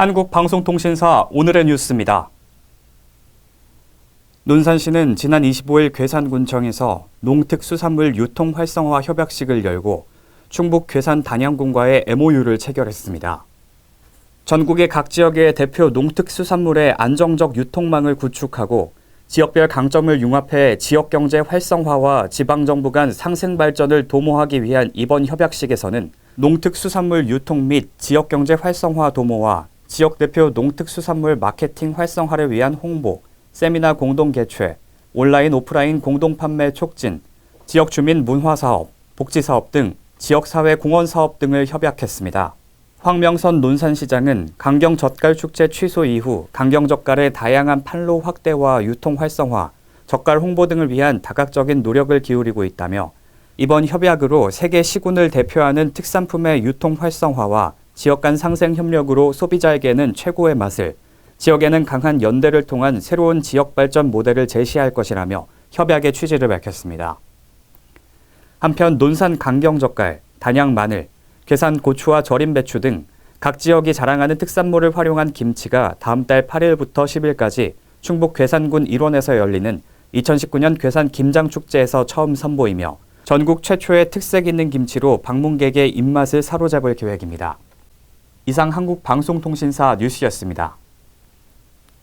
한국방송통신사 오늘의 뉴스입니다. 논산시는 지난 25일 괴산군청에서 농특수산물 유통 활성화 협약식을 열고 충북 괴산 단양군과의 MOU를 체결했습니다. 전국의 각 지역의 대표 농특수산물의 안정적 유통망을 구축하고 지역별 강점을 융합해 지역 경제 활성화와 지방 정부 간 상생 발전을 도모하기 위한 이번 협약식에서는 농특수산물 유통 및 지역 경제 활성화 도모와 지역 대표 농특수산물 마케팅 활성화를 위한 홍보, 세미나 공동 개최, 온라인 오프라인 공동 판매 촉진, 지역 주민 문화 사업, 복지 사업 등 지역 사회 공헌 사업 등을 협약했습니다. 황명선 논산시장은 강경 젓갈 축제 취소 이후 강경 젓갈의 다양한 판로 확대와 유통 활성화, 젓갈 홍보 등을 위한 다각적인 노력을 기울이고 있다며 이번 협약으로 세계 시군을 대표하는 특산품의 유통 활성화와 지역 간 상생 협력으로 소비자에게는 최고의 맛을, 지역에는 강한 연대를 통한 새로운 지역 발전 모델을 제시할 것이라며 협약의 취지를 밝혔습니다. 한편 논산 강경 젓갈, 단양 마늘, 괴산 고추와 절임 배추 등 각 지역이 자랑하는 특산물을 활용한 김치가 다음 달 8일부터 10일까지 충북 괴산군 일원에서 열리는 2019년 괴산 김장축제에서 처음 선보이며 전국 최초의 특색 있는 김치로 방문객의 입맛을 사로잡을 계획입니다. 이상 한국방송통신사 뉴스였습니다.